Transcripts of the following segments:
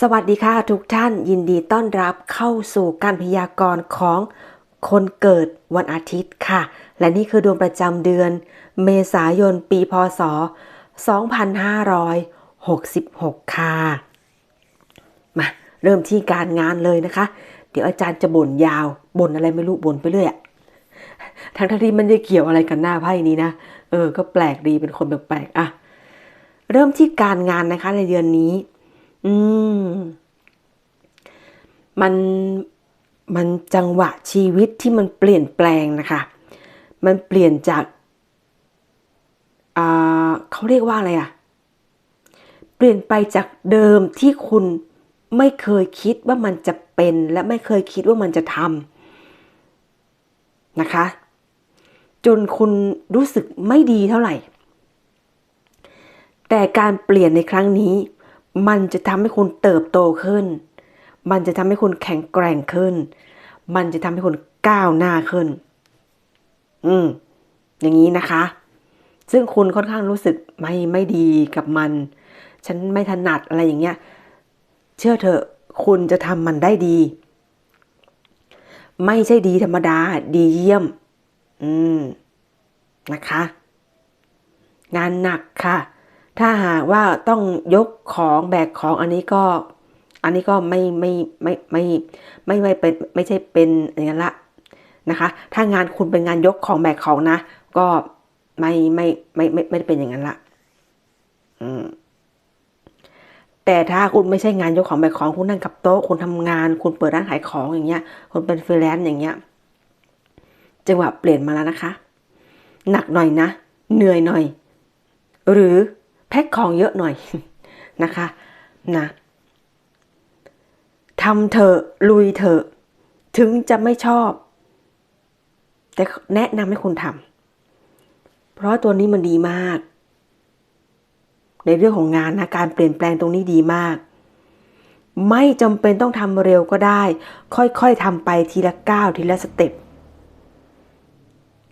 สวัสดีค่ะทุกท่านยินดีต้อนรับเข้าสู่การพยากรณ์ของคนเกิดวันอาทิตย์ค่ะ และนี่คือดวงประจำเดือน เมษายนปีพศ 2566 ค่ะ มาเริ่มที่การงานเลยนะคะ เดี๋ยวอาจารย์จะบ่นยาวบ่นอะไรไม่รู้บ่นไปเรื่อยทั้งที่มันไม่ได้เกี่ยวอะไรกันหน้าไพ่นี้นะ เออ ก็แปลกดีเป็นคนแปลกๆอะ เริ่มที่การงานนะคะในเดือนนี้ อืม มันมันจังหวะชีวิตที่มันเปลี่ยนแปลงนะคะ มันเปลี่ยนจากอ่าเขาเรียกว่าอะไรอะเปลี่ยนไปจากเดิมที่คุณไม่เคยคิดว่ามันจะเป็นและไม่เคยคิดว่ามันจะทำนะคะ จนคุณรู้สึกไม่ดีเท่าไหร่ แต่การเปลี่ยนในครั้งนี้ มันจะทำให้คุณเติบโตขึ้น มันจะทำให้คุณแข็งแกร่งขึ้น มันจะทำให้คุณก้าวหน้าขึ้น อืม อย่างนี้นะคะ ซึ่งคุณค่อนข้างรู้สึกไม่ไม่ดีกับมัน ฉันไม่ถนัดอะไรอย่างเงี้ย เชื่อเถอะ คุณจะทำมันได้ดี ไม่ใช่ดีธรรมดา ดีเยี่ยม อืม นะคะ งานหนักค่ะ ถ้าหากว่าต้องยกของแบกของอันนี้ก็ อันนี้ก็ไม่ไม่ไม่ไม่ไม่ไม่เป็นไม่ใช่เป็นอย่างนั้นละนะคะ ถ้างานคุณเป็นงานยกของแบกของนะ ก็ไม่ไม่ไม่ไม่ไม่ได้เป็นอย่างนั้นละอืมแต่ถ้าคุณไม่ใช่งานยกของแบกของคุณนั่งกับโต๊ะคุณทำงาน คุณเปิดร้านขายของอย่างเงี้ยคุณเป็นฟรีแลนซ์อย่างเงี้ยจังหวะเปลี่ยนมาแล้วนะคะ หนักหน่อยนะ เหนื่อยหน่อย หรือ พ็คของเยอะหน่อยนะคะนะทำเถอะลุยเถอะ ถึงจะไม่ชอบ แต่แนะนำให้คุณทำเพราะตัวนี้มันดีมาก ในเรื่องของงานนะการเปลี่ยนแปลงตรงนี้ดีมาก ไม่จำเป็นต้องทำเร็วก็ได้ ค่อยๆทำไปทีละก้าวทีละสเต็ป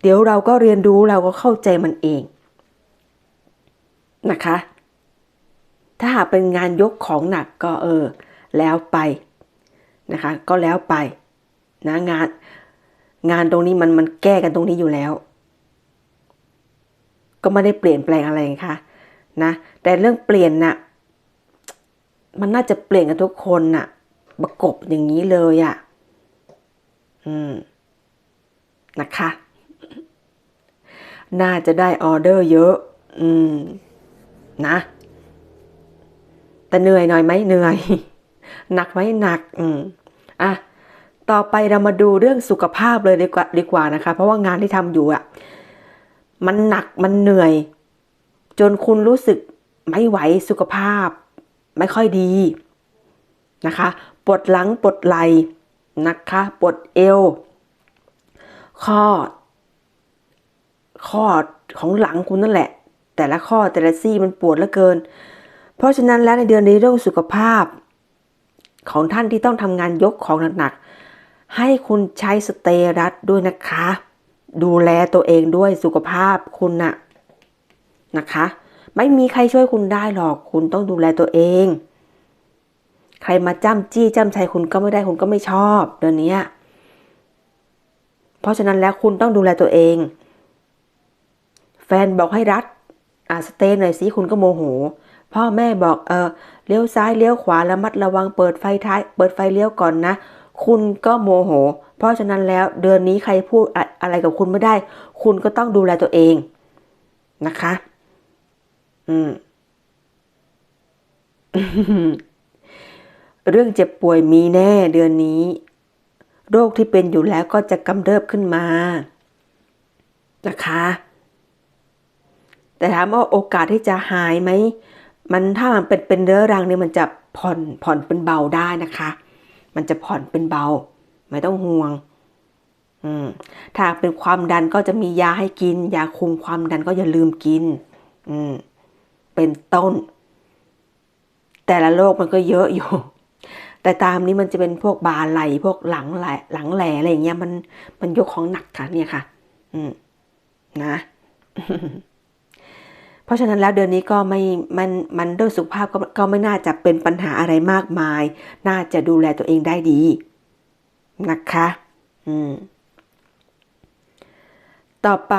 เดี๋ยวเราก็เรียนรู้เราก็เข้าใจมันเอง นะคะ ถ้าหากเป็นงานยกของหนักก็เออ แล้วไปนะคะ ก็แล้วไปนะงานงานตรงนี้มันมันแก้กันตรงนี้อยู่แล้ว ก็ไม่ได้เปลี่ยนแปลงอะไรค่ะนะ แต่เรื่องเปลี่ยนน่ะมันน่าจะเปลี่ยนกันทุกคนน่ะ ประกบอย่างนี้เลยอะ่ะ อืม นะคะ น่าจะได้ออเดอร์เยอะ อืม นะ แต่เหนื่อยหน่อยไหมเหนื่อย หนักไหมหนัก อืมอะต่อไปเรามาดูเรื่องสุขภาพเลยดีกว่าดีกว่านะคะ เพราะว่างานที่ทำอยู่อะ มันหนักมันเหนื่อย จนคุณรู้สึกไม่ไหวสุขภาพ ไม่ค่อยดีนะคะปวดหลังปวดไหล่นะคะปวดเอวข้อข้อของหลังคุณนั่นแหละ แต่ละข้อแต่ละซี่มันปวดเหลือเกิน เพราะฉะนั้นแล้วในเดือนนี้เรื่องสุขภาพ ของท่านที่ต้องทำงานยกของหนักๆให้คุณใช้สเตรัสด้วยนะคะ ดูแลตัวเองด้วยสุขภาพคุณนะ่ะนะคะ ไม่มีใครช่วยคุณได้หรอกคุณต้องดูแลตัวเอง ใครมาจ้ำจี้จ้ำชัยคุณก็ไม่ได้คุณก็ไม่ชอบเดือนนี้เพราะฉะนั้นแล้วคุณต้องดูแลตัวเอง แฟนบอกให้รัด อ่าสเตย์หน่อยสิคุณก็โมโห พ่อแม่บอกเออเลี้ยวซ้ายเลี้ยวขวาแล้วมัดระวังเปิดไฟท้าย เปิดไฟเลี้ยวก่อนนะ คุณก็โมโห เพราะฉะนั้นแล้วเดือนนี้ใครพูดอะไรกับคุณไม่ได้ คุณก็ต้องดูแลตัวเองนะคะ อืม เรื่องเจ็บป่วยมีแน่เดือนนี้ โรคที่เป็นอยู่แล้วก็จะกำเริบขึ้นมา นะคะ แต่ถามว่าโอกาสที่จะหายไหมมันถ้ามันเป็นเป็นเรื้อรังเนี่ยมันจะผ่อนผ่อนเป็นเบาได้นะคะ มันจะผ่อนเป็นเบา ไม่ต้องห่วงอืมถ้าเป็นความดันก็จะมียาให้กิน ยาคุมความดันก็อย่าลืมกินอืมเป็นต้น แต่ละโรคมันก็เยอะอยู่ แต่ตามนี้มันจะเป็นพวกบาไหลพวกหลังไหลหลังแหลอะไรเงี้ยมันมันยกของหนักค่ะเนี่ยค่ะ อืมนะ ราะราะฉะนั้นแล้วเดือนนี้ก็ไม่มันมันด้วยสุขภาพก็ก็ไม่น่าจะเป็นปัญหาอะไรมากมาย น่าจะดูแลตัวเองได้ดีนะคะ อืม ต่อไป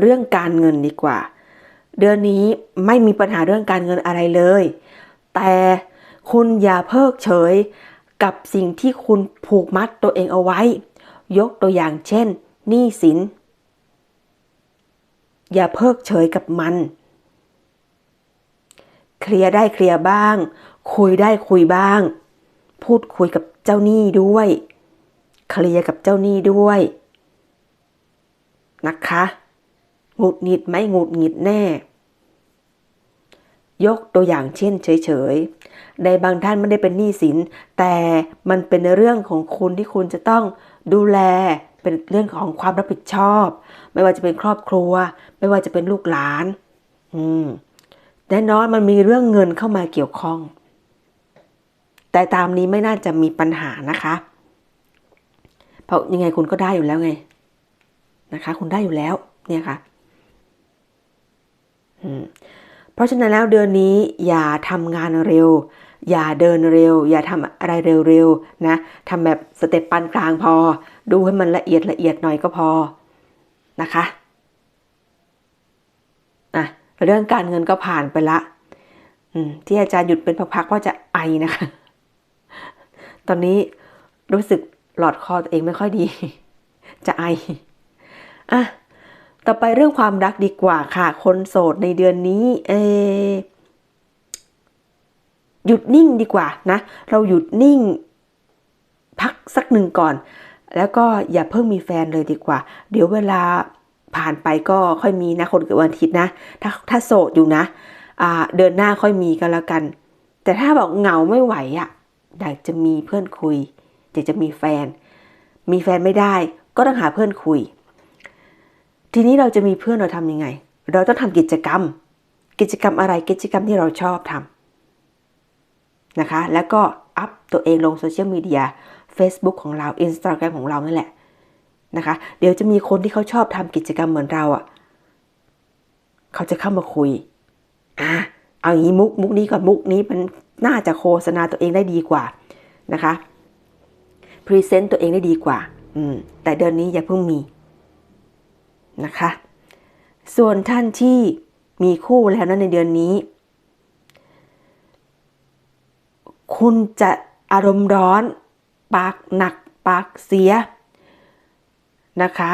เรื่องการเงินดีกว่า เดือนนี้ไม่มีปัญหาเรื่องการเงินอะไรเลย แต่คุณอย่าเพิกเฉยกับสิ่งที่คุณผูกมัดตัวเองเอาไว้ ยกตัวอย่างเช่นหนี้สิน อย่าเพิกเฉยกับมัน เคลียร์ได้เคลียร์บ้าง คุยได้คุยบ้าง พูดคุยกับเจ้าหนี้ด้วย เคลียร์กับเจ้าหนี้ด้วย นะคะหงุดหงิดไหมหงุดหงิดแน่ ยกตัวอย่างเช่น เฉยๆในบางท่านไม่ได้เป็นหนี้สิน แต่มันเป็นเรื่องของคุณที่คุณจะต้องดูแล เป็นเรื่องของความรับผิดชอบ ไม่ว่าจะเป็นครอบครัว ไม่ว่าจะเป็นลูกหลาน อืมแน่นอนมันมีเรื่องเงินเข้ามาเกี่ยวข้อง แต่ตามนี้ไม่น่าจะมีปัญหานะคะ เพราะยังไงคุณก็ได้อยู่แล้วไง นะคะ คุณได้อยู่แล้ว เนี่ยค่ะเพราะฉะนั้นแล้วเดือนนี้อย่าทำงานเร็ว อย่าเดินเร็ว อย่าทำอะไรเร็วๆนะทำแบบสเต็ปปานกลางพอ ดูให้มันละเอียดละเอียดหน่อยก็พอนะคะอะเรื่องการเงินก็ผ่านไปละที่อาจารย์หยุดเป็นพักๆเพราะจะไอนะคะ ตอนนี้รู้สึกหลอดคอตัวเองไม่ค่อยดี จะไออะต่อไปเรื่องความรักดีกว่าค่ะ คนโสดในเดือนนี้เอหยุดนิ่งดีกว่านะ เราหยุดนิ่ง พักสักหนึ่งก่อน แล้วก็อย่าเพิ่งมีแฟนเลยดีกว่า เดี๋ยวเวลาผ่านไปก็ค่อยมีนะคนเกิดวันอาทิตย์นะ ถ้าถ้าโสดอยู่นะเดินหน้าค่อยมีกันแล้วกัน แต่ถ้าบอกเหงาไม่ไหวอะ่ะอยากจะมีเพื่อนคุยอยากจะมีแฟน มีแฟนไม่ได้ ก็ต้องหาเพื่อนคุย ทีนี้เราจะมีเพื่อนเราทำยังไง เราต้องทำกิจกรรม กิจกรรมอะไรกิจกรรมที่เราชอบทำนะคะ แล้วก็อัพตัวเองลงโซเชียลมีเดีย Facebook ของเรา Instagram ของเรานั่นแหละนะคะ เดี๋ยวจะมีคนที่เขาชอบทำกิจกรรมเหมือนเราอะ่ะ เขาจะเข้ามาคุยอะเอาอย่างนี้มุกมุกนี้ก่อนมุกนี้มันน่าจะโฆษณาตัวเองได้ดีกว่านะคะพรีเซนต์ตัวเองได้ดีกว่า อืม แต่เดือนนี้อย่าเพิ่งมีนะคะ ส่วนท่านที่มีคู่แล้วนะในเดือนนี้ คุณจะอารมณ์ร้อน ปากหนัก ปากเสียนะคะ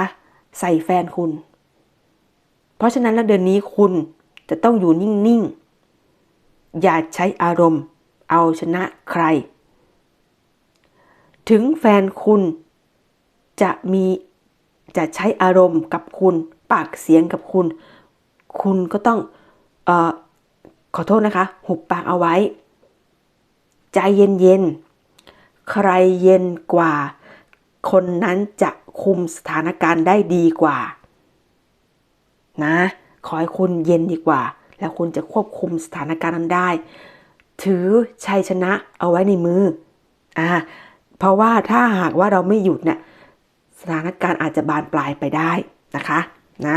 ใส่แฟนคุณ เพราะฉะนั้นแล้วเดือนนี้คุณจะต้องอยู่นิ่ง ๆ อย่าใช้อารมณ์ เอาชนะใคร ถึงแฟนคุณจะมีจะใช้อารมณ์กับคุณ ปากเสียงกับคุณ คุณก็ต้องออขอโทษนะคะ หุบปากเอาไว้ ใจเย็น ๆ ใครเย็นกว่า คนนั้นจะคุมสถานการณ์ได้ดีกว่า นะ ขอให้คุณเย็นดีกว่า แล้วคุณจะควบคุมสถานการณ์นั้นได้ ถือชัยชนะเอาไว้ในมือ อ่า เพราะว่าถ้าหากว่าเราไม่หยุดเนี่ยสถานการณ์อาจจะบานปลายไปได้นะคะ นะ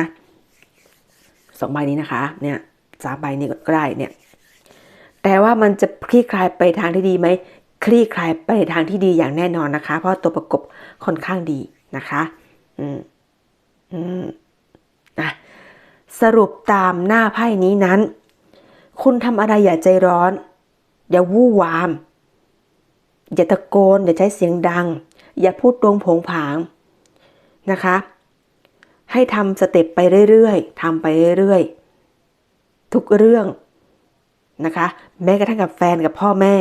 สองใบนี้นะคะ เนี่ยสามใบนี้ก็ได้เนี่ย แต่ว่ามันจะคลี่คลายไปทางที่ดีไหม คลี่คลายไปในทางที่ดีอย่างแน่นอนนะคะ เพราะตัวประกบค่อนข้างดีนะคะ อืม อืมนะสรุปตามหน้าไพ่นี้นั้น คุณทำอะไรอย่าใจร้อน อย่าวู่วาม อย่าตะโกน อย่าใช้เสียงดัง อย่าพูดตรงผงผางนะคะ ให้ทำสเต็ปไปเรื่อยๆทำไปเรื่อยๆ ทุกเรื่องนะคะ แม้กระทั่งกับแฟนกับพ่อแม่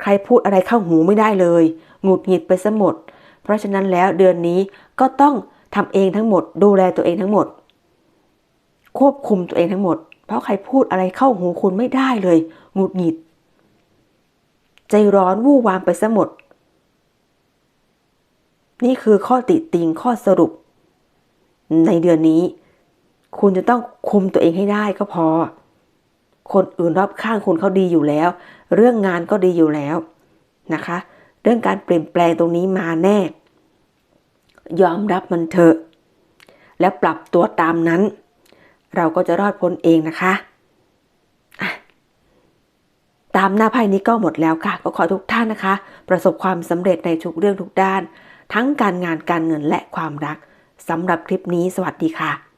ใครพูดอะไรเข้าหูไม่ได้เลย หงุดหงิดไปซะหมด เพราะฉะนั้นแล้วเดือนนี้ก็ต้องทำเองทั้งหมด ดูแลตัวเองทั้งหมด ควบคุมตัวเองทั้งหมด เพราะใครพูดอะไรเข้าหูคุณไม่ได้เลย หงุดหงิด ใจร้อนวู่วามไปซะหมด นี่คือข้อติติงข้อสรุป ในเดือนนี้ คุณจะต้องคุมตัวเองให้ได้ก็พอ คนอื่นรอบข้างคุณเขาดีอยู่แล้ว เรื่องงานก็ดีอยู่แล้วนะคะ เรื่องการเปลี่ยนแปลงตรงนี้มาแน่ ยอมรับมันเถอะ แล้วปรับตัวตามนั้น เราก็จะรอดพ้นเองนะคะะตามหน้าไพ่นี้ก็หมดแล้วค่ะ ก็ขอทุกท่านนะคะ ประสบความสำเร็จในทุกเรื่องทุกด้าน ทั้งการงานการเงินและความรักสำหรับคลิปนี้สวัสดีค่ะ